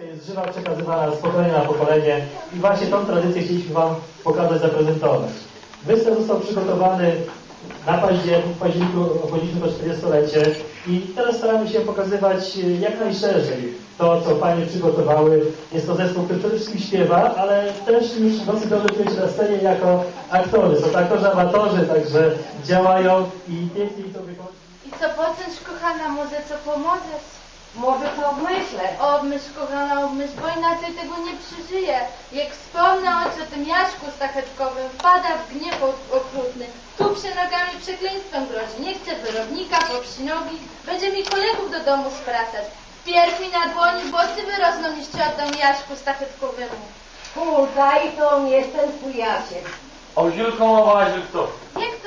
tradycja jest żywa, przekazywana z pokolenia na pokolenie i właśnie tą tradycję chcieliśmy Wam pokazać, zaprezentować. Występ został przygotowany na październik, w październiku obchodziliśmy to 40-lecie i teraz staramy się pokazywać e, jak najszerzej to, co Panie przygotowały. Jest to zespół, który przede wszystkim śpiewa, ale też już dosyć dobrze czuje się na scenie jako aktorzy. Są to aktorzy amatorzy, także działają i pięknie to wychodzi. I co pocenisz, kochana, może co pomożesz? Może to obmyślę. Obmyśl, kochana, obmyśl, bo inaczej tego nie przeżyję. Jak wspomnę ojcu o tym Jaszku stachetkowym, wpada w gniew okrutny. Tu się nogami przekleństwem grozi. Nie chce wyrobnika, poprzy nogi. Będzie mi kolegów do domu spracać. Wpierw mi na dłoni włosy wyrosną, niż ci oddam Jaszku stachetkowemu. Kulka i to on jest ten twój Jasiek. A Zielką kto? Jak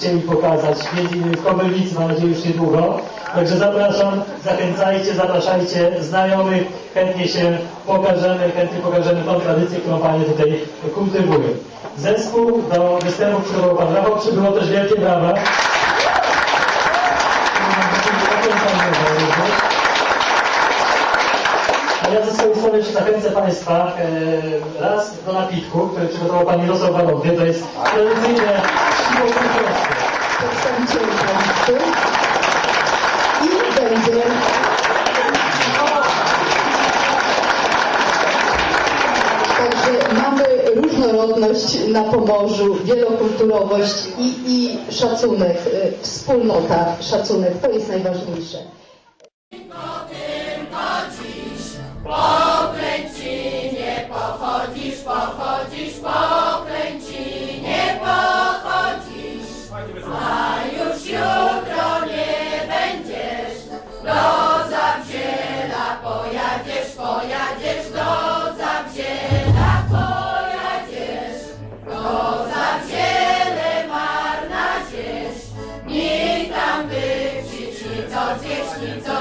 chcieli pokazać, między innymi w Kobylnicy, mam nadzieję już niedługo. Także zapraszam, zachęcajcie, zapraszajcie znajomych, chętnie się pokażemy, chętnie pokażemy tą tradycję, którą Panie tutaj kultywują. Zespół do występu przygotował Pan Rafał, przybyło też wielkie brawa. Ja ze swojej strony zachęcę Państwa e, raz do napitku, który przygotował Pan Mirosław Walowny. To jest tradycyjne Także mamy różnorodność na Pomorzu, wielokulturowość i, i szacunek, y, wspólnota, szacunek, to jest najważniejsze. Lord,